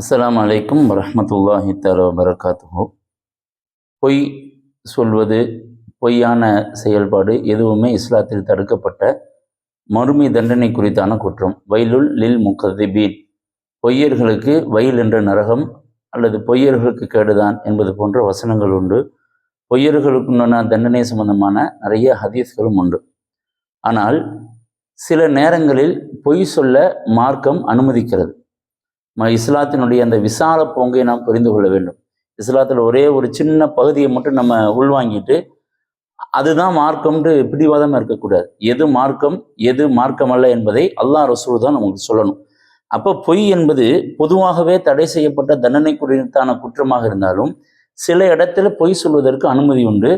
அஸ்லாம் அலைக்கும் வரமத்துல்லாஹி தஆலா வரகாத்துஹு பொய் சொல்வது பொய்யான செயல்பாடு எதுவுமே இஸ்லாத்தில் தடுக்கப்பட்ட மறுமை தண்டனை குறித்தான குற்றம். வயலுல் லில் முக்கதிபீன் பொய்யர்களுக்கு வயல் என்ற நரகம் அல்லது பொய்யர்களுக்கு கேடுதான் என்பது போன்ற வசனங்கள் உண்டு. பொய்யர்களுக்குண்டான தண்டனை சம்பந்தமான நிறைய ஹதீஸ்களும் உண்டு. ஆனால் சில நேரங்களில் பொய் சொல்ல மார்க்கம் அனுமதிக்கிறது. இஸ்லாத்தினுடைய அந்த விசால போங்கை நாம் புரிந்து கொள்ள வேண்டும். இஸ்லாத்தில் ஒரே ஒரு சின்ன பகுதியை மட்டும் நம்ம உள்வாங்கிட்டு அதுதான் மார்க்கம்னு பிடிவாதமாக இருக்கக்கூடாது. எது மார்க்கம் எது மார்க்கம் அல்ல என்பதை அல்லா ரசூல் தான் நமக்கு சொல்லணும். அப்போ பொய் என்பது பொதுவாகவே தடை செய்யப்பட்ட தண்டனை குறித்தான குற்றமாக இருந்தாலும் சில இடத்துல பொய் சொல்வதற்கு அனுமதி உண்டு.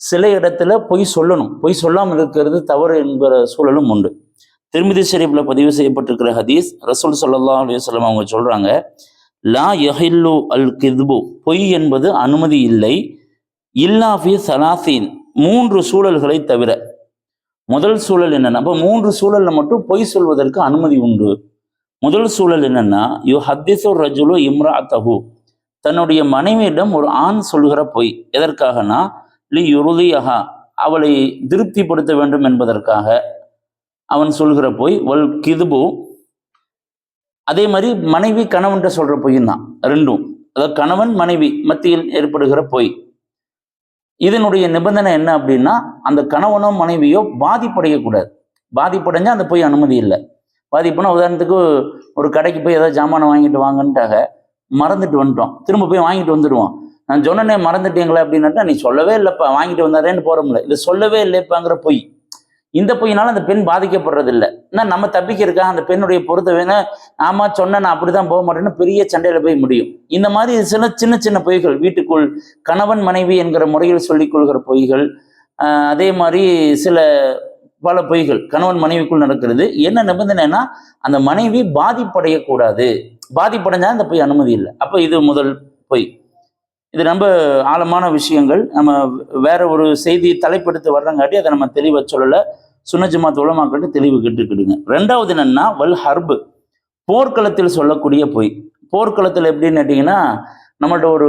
சில இடத்துல பொய் சொல்லணும். பொய் சொல்லாமல் இருக்கிறது தவறு என்கிற சூழலும் உண்டு. திருமதி ஷெரீஃபில் பதிவு செய்யப்பட்டிருக்கிற ஹதீஸ் ரசூல் ஸல்லல்லாஹு அலுவலம் அவங்க சொல்றாங்க லா யஹில்லு அல் கிதுபு பொய் என்பது அனுமதி இல்லை இல்லாஃபி சலாசீன் மூன்று சூழல்களை தவிர. முதல் சூழல் என்னன்னா அப்போ மூன்று சூழல்ல மட்டும் பொய் சொல்வதற்கு அனுமதி உண்டு. முதல் சூழல் என்னன்னா யு ஹத்திசு ரஜுலு இம்ராத்தஹு தன்னுடைய மனைவியிடம் ஒரு ஆண் சொல்கிற பொய் எதற்காகனா லி யுருதியஹா அவளை திருப்திப்படுத்த வேண்டும் என்பதற்காக. அவன் சொல்கிற பொய் வல் கிதுபு. அதே மாதிரி மனைவி கணவன்கிட்ட சொல்ற பொய்யும் தான் ரெண்டும். அதாவது கணவன் மனைவி மத்தியில் ஏற்படுகிற பொய். இதனுடைய நிபந்தனை என்ன அப்படின்னா அந்த கணவனோ மனைவியோ பாதிப்படையக்கூடாது பாதிப்படைஞ்சால் அந்த பொய் அனுமதி இல்லை. பாதிப்புனா உதாரணத்துக்கு ஒரு கடைக்கு போய் ஏதாவது ஜாமானை வாங்கிட்டு வாங்கன்ட்டாக மறந்துட்டு வந்துட்டோம். திரும்ப போய் வாங்கிட்டு வந்துடுவோம். நான் சொன்னனே மறந்துட்டீங்களே அப்படின்னாட்டா நீ சொல்லவே இல்லைப்பா வாங்கிட்டு வந்தாரேன்னு போகிறோம்ல இது சொல்லவே இல்லைப்பாங்கிற பொய். இந்த பொய்னால அந்த பெண் பாதிக்கப்படுறதில்ல. ஏன்னா நம்ம தப்பிக்கிறதுக்காக அந்த பெண்ணுடைய பொறுத்த வேணா ஆமா சொன்னேன் நான் அப்படிதான் போக மாட்டேன்னு பெரிய சண்டையில போய் முடியும். இந்த மாதிரி சில சின்ன சின்ன பொய்கள் வீட்டுக்குள் கணவன் மனைவி என்கிற முறையில் சொல்லிக் கொள்கிற பொய்கள் அதே மாதிரி சில பல பொய்கள் கணவன் மனைவிக்குள் நடக்கிறது. என்ன நிபந்தனைனா அந்த மனைவி பாதிப்படையக்கூடாது. பாதிப்படைஞ்சா அந்த பொய் அனுமதி இல்லை. அப்போ இது முதல் பொய். இது ரொம்ப ஆழமான விஷயங்கள். நம்ம வேற ஒரு செய்தி தலைப்படுத்தி வர்றங்காட்டி அதை நம்ம தெளிவாக சொல்லலை. சுனஜமா உலமாக்கிட்டு தெளிவு கேட்டுக்கிடுங்க. ரெண்டாவது என்னன்னா வல் ஹர்பு. போர்க்களத்தில் சொல்லக்கூடிய பொய். போர்க்களத்தில் எப்படின்னு கேட்டிங்கன்னா நம்மள்ட்ட ஒரு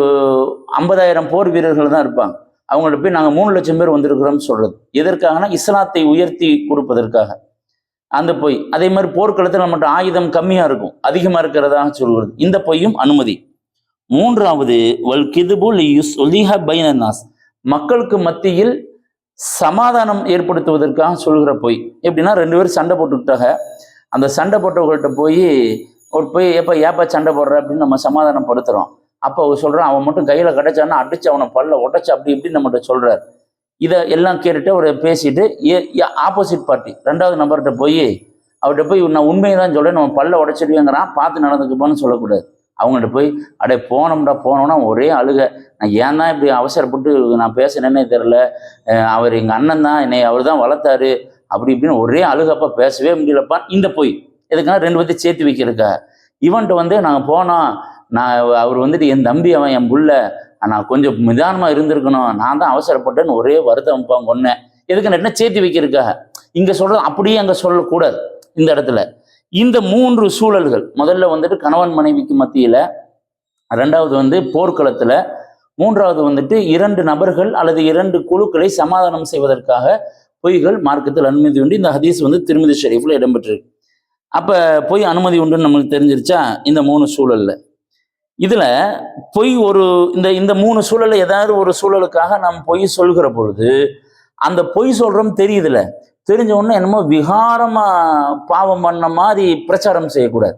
ஐம்பதாயிரம் போர் வீரர்கள் தான் இருப்பாங்க. அவங்கள்ட்ட போய் நாங்கள் மூணு லட்சம் பேர் வந்திருக்கிறோம்னு சொல்றது. எதற்காகனா இஸ்லாத்தை உயர்த்தி கொடுப்பதற்காக. அந்த பொய். அதே மாதிரி போர்க்களத்தில் நம்மகிட்ட ஆயுதம் கம்மியாக இருக்கும். அதிகமாக இருக்கிறதாக சொல்கிறது. இந்த பொய்யும் அனுமதி. மூன்றாவது வல் கிதுபுல் லியுஸ் ஒலிஹ மக்களுக்கு மத்தியில் சமாதானம் ஏற்படுத்துவதற்காக சொல்கிற பொய். எப்படின்னா ரெண்டு பேரும் சண்டை போட்டுக்கிட்டாங்க. அந்த சண்டை போட்டவர்கள்ட்ட போய் ஒரு போய் எப்போ ஏப்பா சண்டை போடுற? அப்படின்னு நம்ம சமாதானம் படுத்துகிறோம் அப்போ அவர் சொல்கிறான் அவன் மட்டும் கையில் கிடச்சான்னா அடிச்சு அவனை பல்ல உடச்சு அப்படி இப்படி நம்மகிட்ட சொல்கிறார் இதை எல்லாம் கேட்டுட்டு அவர் பேசிட்டு ஏ ஆப்போசிட் பார்ட்டி ரெண்டாவது நம்பர்கிட்ட போய் அவர்கிட்ட போய் நான் உண்மையை தான் சொல்கிறேன் நம்ம பல்ல உடச்சிடுவேங்கிறான். பார்த்து நடந்துக்குப்பான்னு சொல்லக்கூடாது. அவங்கள்ட்ட போய் அடே போனோம்டா போனோம்னா ஒரே அழுக. நான் ஏன் தான் இப்படி அவசரப்பட்டு நான் பேசினேன்னே தெரில அவர் எங்கள் அண்ணன் தான் என்னை அவர் தான் வளர்த்தாரு. அப்படி இப்படின்னு ஒரே அழுகப்பா பேசவே முடியலப்பா. இந்த பொய். எதுக்காக ரெண்டு பேர்த்தையும் சேர்த்து வைக்கிறக்கா இவன்ட்டு வந்து நாங்கள் போனோம் நான் அவர் வந்துட்டு என் தம்பி அவன் என் புள்ள. நான் கொஞ்சம் நிதானமாக இருந்திருக்கணும். நான் தான் அவசரப்பட்டேன்னு ஒரே வருத்தம் கொன்னேன் எதுக்கு என்ன சேர்த்து வைக்கிறக்கா இங்கே சொல்கிறது அப்படியே அங்கே சொல்லக்கூடாது. இந்த இடத்துல. இந்த மூன்று சூழல்கள் முதல்ல வந்துட்டு கணவன் மனைவிக்கு மத்தியில் ரெண்டாவது வந்து போர்க்களத்தில் மூன்றாவது வந்துட்டு இரண்டு நபர்கள் அல்லது இரண்டு குழுக்களை சமாதானம் செய்வதற்காக பொய்கள் மார்க்கத்தில் அனுமதி உண்டு. இந்த ஹதீஸ் வந்து திருமதி ஷெரீஃபில் இடம்பெற்றிருக்கு. அப்போ பொய் அனுமதி உண்டுன்னு நம்மளுக்கு தெரிஞ்சிருச்சா? இந்த மூணு சூழலில். இதில் பொய் ஒரு இந்த இந்த மூணு சூழலில் ஏதாவது ஒரு சூழலுக்காக நாம் பொய் சொல்கிற பொழுது அந்த பொய் சொல்கிறோம் தெரியுதுல்ல தெரிஞ்ச உடனே என்னமோ விகாரமா பாவம் பண்ண மாதிரி பிரச்சாரம் செய்யக்கூடாது.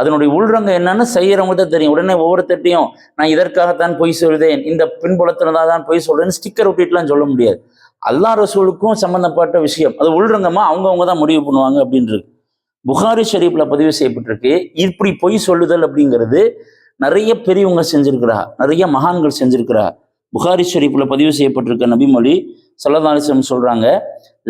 அதனுடைய உள்ரங்க என்னன்னு செய்யறவங்க தான் தெரியும். உடனே ஒவ்வொருத்தட்டையும் நான் இதற்காகத்தான் பொய் சொல்றேன் இந்த பின்புலத்துல தான் பொய் சொல்றேன்னு ஸ்டிக்கர் ஒட்டிட்டுலாம் சொல்ல முடியாது. அல்லா ரசூலுக்கும் சம்பந்தப்பட்ட விஷயம். அது உள்ரங்கமா அவங்கவுங்க தான் முடிவு பண்ணுவாங்க அப்படின்றது. புகாரி ஷெரீஃப்ல பதிவு செய்யப்பட்டிருக்கு. இப்படி பொய் சொல்லுதல் அப்படிங்கிறது நிறைய பெரியவங்க செஞ்சிருக்கிறா நிறைய மகான்கள் செஞ்சிருக்கிறா புகாரி ஷெரீஃபில் பதிவு செய்யப்பட்டிருக்க நபிமொழி சல்லதாலிசம் சொல்கிறாங்க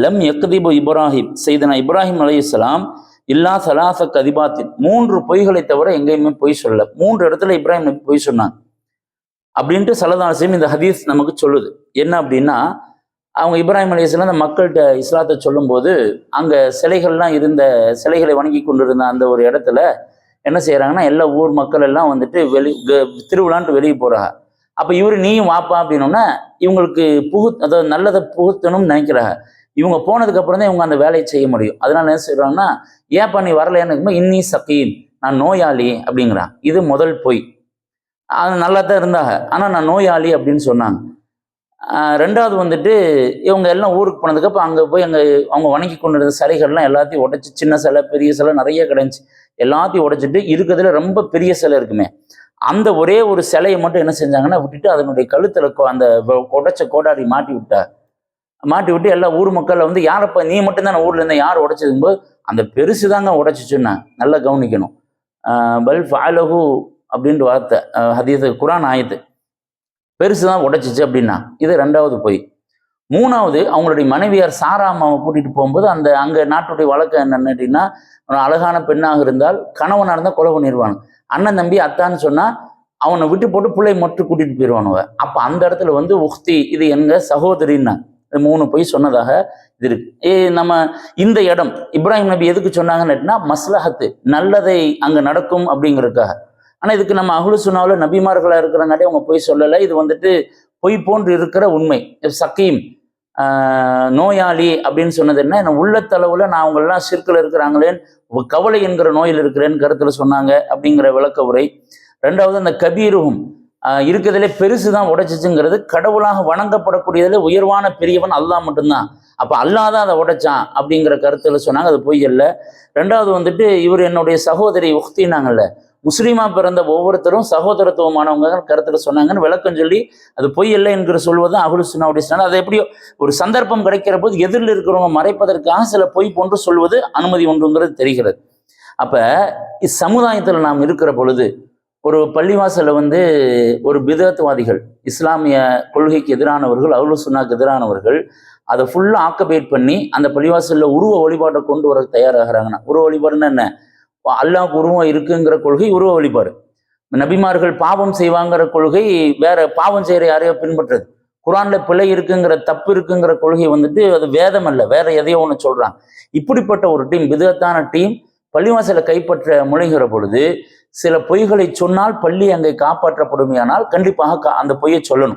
லம் யக்திபு இப்ராஹிம். செய்தனா இப்ராஹிம் அலைஹிஸ்ஸலாம் இல்லா சலாச கதிபாத்தின். மூன்று பொய்களை தவிர எங்கேயுமே பொய் சொல்லல. மூன்று இடத்துல இப்ராஹிம் நபி பொய் சொன்னாங்க. அப்படின்ட்டு சலதாசியம் இந்த ஹதீஸ் நமக்கு சொல்லுது. என்ன அப்படின்னா அவங்க இப்ராஹிம் அலைஹிஸ்ஸலாம் அந்த மக்கள்கிட்ட இஸ்லாத்தை சொல்லும்போது அங்கே சிலைகள்லாம் இருந்த சிலைகளை வணங்கி கொண்டிருந்த அந்த ஒரு இடத்துல என்ன செய்கிறாங்கன்னா எல்லா ஊர் மக்கள் எல்லாம் வந்துட்டு வெளி திருவிழான்ட்டு வெளியே போகிறாங்க அப்போ இவர் நீயும் வாப்பா அப்படின்னோன்னா இவங்களுக்கு புகு அதாவது நல்லதை புகுத்தணும்னு நினைக்கிறாங்க. இவங்க போனதுக்கப்புறம் தான் இவங்க அந்த வேலையை செய்ய முடியும். அதனால என்ன செய்கிறாங்கன்னா ஏன்ப்பா நீ வரலைன்னு இன்னி சக்கீம் நான் நோயாளி அப்படிங்கிறான். இது முதல் பொய். அது நல்லா தான் இருந்தாங்க. ஆனால் நான் நோயாளி அப்படின்னு சொன்னாங்க. ரெண்டாவது வந்துட்டு இவங்க எல்லாம் ஊருக்கு போனதுக்கப்புறம் அங்கே போய் அங்கே அவங்க வணங்கி கொண்டு இருந்த சிலைகள்லாம் எல்லாத்தையும் உடைச்சி சின்ன சிலை பெரிய சிலை நிறைய கிடந்துச்சு. எல்லாத்தையும் உடைச்சிட்டு இருக்கிறதுல ரொம்ப பெரிய சிலை இருக்குமே. அந்த ஒரே ஒரு சிலையை மட்டும் என்ன செஞ்சாங்கன்னா விட்டுட்டு அதனுடைய கழுத்துல அந்த உடைச்ச கோடாரி மாட்டி விட்டார். மாட்டி விட்டு எல்லா ஊர் மக்கள்ல வந்து யாரப்பா நீ மட்டும்தான் ஊர்ல இருந்த யார் உடைச்சதும்போது அந்த பெருசு தாங்க உடைச்சிச்சுன்னா நல்லா கவனிக்கணும். பல் ஃபாலஹு அப்படின்ற வார்த்தை ஆஹ் ஹதீஸ் குரான் ஆயத்து. பெருசு தான் உடைச்சிச்சு அப்படின்னா இது ரெண்டாவது பொய். மூணாவது அவங்களுடைய மனைவியார் சாரா அம்மாவை கூட்டிகிட்டு போகும்போது அந்த அங்கே நாட்டுடைய வழக்கம் என்னென்னு அப்படின்னா ஒரு அழகான பெண்ணாக இருந்தால் கணவனாக இருந்தால் கொலை பண்ணிடுவாங்க அண்ணன் தம்பி அத்தான்னு சொன்னால் அவனை விட்டு போட்டு பிள்ளை மட்டும் கூட்டிகிட்டு போயிடுவானுவ அப்போ அந்த இடத்துல வந்து உக்தி இது எங்க சகோதரின்னா இது மூணு பொய் சொன்னதாக இது இருக்கு. ஏ நம்ம இந்த இடம் இப்ராஹிம் நபி எதுக்கு சொன்னாங்கன்னு மஸ்லஹத்து நல்லதை அங்கே நடக்கும் அப்படிங்கிறதுக்காக. ஆனால் இதுக்கு நம்ம அகுலு சுனாவில் நபிமார்களாக இருக்கிறங்காட்டி அவங்க போய் சொல்லலை. இது வந்துட்டு பொய் போன்று இருக்கிற உண்மை. சக்கீம் நோயாளி அப்படின்னு சொன்னது என்ன? என்ன உள்ளத்தளவுல நான் அவங்கெல்லாம் சிற்கில் இருக்கிறாங்களேன்னு கவலை என்கிற நோயில் இருக்கிறேன்னு கருத்துல சொன்னாங்க அப்படிங்கிற விளக்க உரை. ரெண்டாவது அந்த கபீருகும் இருக்கிறதுலே பெருசு தான் உடைச்சிச்சுங்கிறது கடவுளாக வணங்கப்படக்கூடியதுல உயர்வான பெரியவன் அல்லாஹ் மட்டும்தான். அப்ப அல்லாஹ் தான் அதை உடைச்சான் அப்படிங்கிற கருத்துல சொன்னாங்க அது பொய் இல்லை ரெண்டாவது வந்துட்டு இவர் என்னுடைய சகோதரி உக்தினாங்கல்ல முஸ்லீமா பிறந்த ஒவ்வொருத்தரும் சகோதரத்துவமானவங்க கருத்துல சொன்னாங்கன்னு விளக்கம் சொல்லி அது பொய் இல்லை என்கிற சொல்வது அகுலு சுன்னாவுடைய சொன்னால் அது எப்படியோ ஒரு சந்தர்ப்பம் கிடைக்கிற போது எதிரில் இருக்கிறவங்க மறைப்பதற்காக சில பொய் போன்று சொல்வது அனுமதி ஒன்றுங்கிறது தெரிகிறது. அப்ப இச்சமுதாயத்தில் நாம் இருக்கிற பொழுது ஒரு பள்ளிவாசல வந்து ஒரு பிதத்துவாதிகள் இஸ்லாமிய கொள்கைக்கு எதிரானவர்கள் அவுலு சுன்னாக்கு எதிரானவர்கள் அதை ஃபுல்லாக ஆக்கபேட் பண்ணி அந்த பள்ளிவாசலில் உருவ வழிபாட்டை கொண்டு வர தயாராகிறாங்கன்னா உருவ வழிபாடுன்னா என்ன? அல்லாஹ் உருவம் இருக்குங்கிற கொள்கை உருவ வழிபாடு. நபிமார்கள் பாவம் செய்வாங்கிற கொள்கை வேற பாவம் செய்கிற யாரையோ பின்பற்றுறது குரான்ல பிழை இருக்குங்கிற தப்பு இருக்குங்கிற கொள்கை வந்துட்டு அது வேதம் அல்ல வேற எதையோ ஒன்று சொல்றாங்க. இப்படிப்பட்ட ஒரு டீம் விதத்தான டீம் பள்ளிவாசலை கைப்பற்ற முனைகிற பொழுது சில பொய்களை சொன்னால் பள்ளி அங்கே காப்பாற்றப்படுமையானால் கண்டிப்பாக கா- அந்த பொய்யை சொல்லணும்.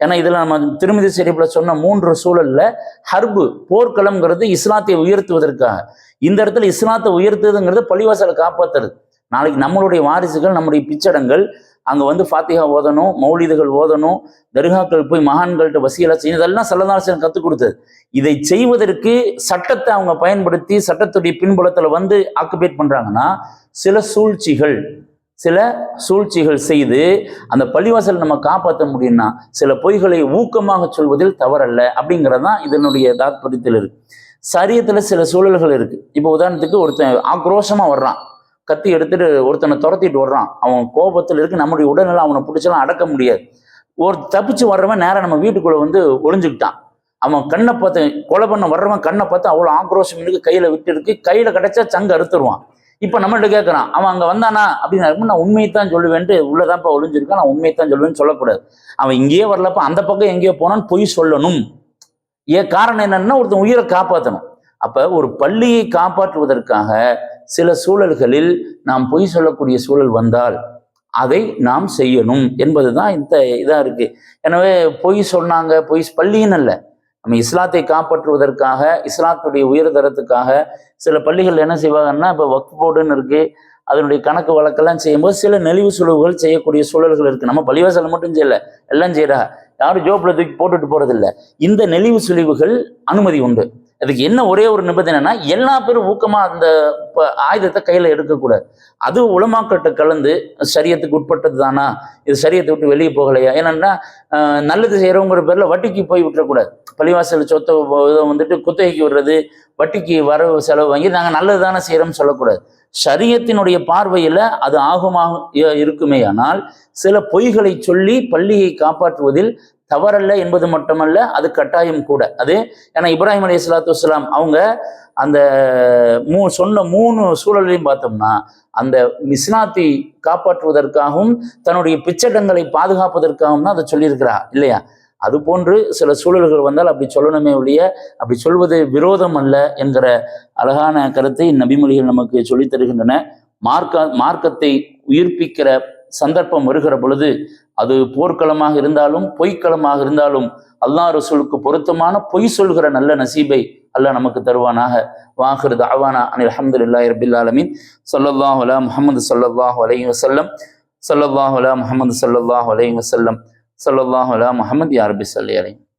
ஏன்னா இதில் நம்ம திருமதி ஷெரீஃப்ல சொன்ன மூன்று சூழலில் ஹர்பு போர்க்களம்ங்கிறது இஸ்லாத்தை உயர்த்துவதற்காக. இந்த இடத்துல இஸ்லாத்தை உயர்த்துதுங்கிறது பள்ளிவாசலை காப்பாற்றுறது நாளைக்கு நம்மளுடைய வாரிசுகள் நம்முடைய பிச்சடங்கள் அங்கே வந்து ஃபாத்திகா ஓதணும் மௌலிதுகள் ஓதணும் தர்காக்கள் போய் மகான்கள்ட்ட வசீலா செய்யணும் இதெல்லாம் சல்லதாசன் கற்றுக் கொடுத்தது. இதை செய்வதற்கு சட்டத்தை அவங்க பயன்படுத்தி சட்டத்துடைய பின்புலத்தில் வந்து ஆக்குபேட் பண்ணுறாங்கன்னா சில சூழ்ச்சிகள் சில சூழ்ச்சிகள் செய்து அந்த பள்ளிவாசல் நம்ம காப்பாற்ற முடியும்னா சில பொய்களை ஊக்கமாக சொல்வதில் தவறல்ல அப்படிங்கிறது தான் இதனுடைய தாத்பரியத்தில் இருக்கு. சரியத்துல சில சூழல்கள் இருக்கு. இப்போ உதாரணத்துக்கு ஒருத்தன் ஆக்ரோஷமா வர்றான். கத்தி எடுத்துட்டு ஒருத்தனை துரத்திட்டு வர்றான். அவன் கோபத்தில் இருக்கு நம்முடைய உடல்நிலை அவனை பிடிச்சலாம் அடக்க முடியாது. ஒரு தப்பிச்சு வர்றவன் நேரம் நம்ம வீட்டுக்குள்ள வந்து ஒளிஞ்சுக்கிட்டான். அவன் கண்ணை பார்த்து கொலை பண்ண வர்றவன் கண்ணை பார்த்து அவ்வளோ ஆக்ரோஷம் இருக்கு கையில விட்டு இருக்கு. கையில கிடைச்சா சங்க அறுத்துருவான். இப்போ நம்மள்ட்ட கேட்குறான் அவன் அங்கே வந்தானா? அப்படின்னு நான் உண்மையை தான் சொல்லுவேன்ட்டு உள்ளதான்ப்பா ஒளிஞ்சிருக்கான். நான் உண்மையை தான் சொல்லுவேன்னு சொல்லக்கூடாது. அவன் இங்கேயே வரலப்ப அந்த பக்கம் எங்கேயோ போனான்னு பொய் சொல்லணும். ஏன் காரணம் என்னன்னா ஒருத்தன் உயிரை காப்பாற்றணும் அப்போ ஒரு பள்ளியை காப்பாற்றுவதற்காக சில சூழல்களில் நாம் பொய் சொல்லக்கூடிய சூழல் வந்தால் அதை நாம் செய்யணும் என்பது தான் இந்த இதாக இருக்குது எனவே பொய் சொன்னாங்க பொய் பள்ளின்னு இல்லை நம்ம இஸ்லாத்தை காப்பாற்றுவதற்காக இஸ்லாத்துடைய உயர்தரத்துக்காக சில பள்ளிகள் என்ன செய்வாங்கன்னா இப்போ வக்ஃப் போர்டுன்னு இருக்கு. அதனுடைய கணக்கு வழக்கெல்லாம் செய்யும்போது சில நெளிவு சுழிவுகள் செய்யக்கூடிய சூழல்கள் இருக்கு. நம்ம பள்ளிவாசல் மட்டும் செய்யலை எல்லாம் செய்யறா. யாரும் ஜோப்ல தூக்கி போட்டுட்டு போறதில்ல. இந்த நெளிவு சுழிவுகள் அனுமதி உண்டு. அதுக்கு என்ன ஒரே ஒரு நிபந்தனைனா எல்லா பேரும் ஊக்கமா அந்த ப- ஆயுதத்தை கையில எடுக்கக்கூடாது. அது உளமாக்கிட்ட கலந்து சரியத்துக்கு உட்பட்டது தானா இது சரியத்தை விட்டு வெளியே போகலையா? ஏன்னா நல்லது செய்யறவங்கிற பேர்ல வட்டிக்கு போய் விட்டுறக்கூடாது. பள்ளிவாசல் சொத்தை வந்துட்டு குத்தகைக்கு விடுறது வட்டிக்கு வரவு செலவு வாங்கி நாங்கள் நல்லது தானே செய்கிறோம்னு சொல்லக்கூடாது. சரியத்தினுடைய பார்வையில் அது ஆகுமாக இருக்குமே இருக்குமேயானால் சில பொய்களை சொல்லி பள்ளியை காப்பாற்றுவதில் தவறல்ல என்பது மட்டுமல்ல அது கட்டாயம் கூட. அது ஏன்னா இப்ராஹிம் அலி சலாத்து வலாம் அவங்க அந்த மூ சொன்ன மூணு சூழலையும் பார்த்தோம்னா அந்த மிஸ்னாத்தை காப்பாற்றுவதற்காகவும் தன்னுடைய பிச்சடங்களை பாதுகாப்பதற்காகவும் தான் அதை சொல்லியிருக்கிறா இல்லையா? அது போன்று சில சூழல்கள் வந்தால் அப்படி சொல்லணுமே ஒழிய அப்படி சொல்வது விரோதம் அல்ல என்கிற அழகான கருத்தை நபிமொழிகள் நமக்கு சொல்லித் தருகின்றன. மார்க்க மார்க்கத்தை உயிர்ப்பிக்கிற சந்தர்ப்பம் வருகிற பொழுது அது போர்க்களமாக இருந்தாலும் பொய்க்களமாக இருந்தாலும் அல்லாஹ் ரசூலுக்கு பொருத்தமான பொய் சொல்கிற நல்ல நசீபை அல்லாஹ் நமக்கு தருவானாக. வாஹிர் தாவானா அனில் அஹமதுல்லாஹி ரபில் ஆலமீன். சொல்லல்லாஹ் அலா முஹம்மது சொல்லல்லாஹ் அலைஹி வசல்லம் சொல்லல்லாஹ் அலா முகமது சொல்லல்லாஹ் அலைஹி வசல்லம் சொல்லல்லாஹ் அலா முஹம்மது யா ரபி ஸல்லி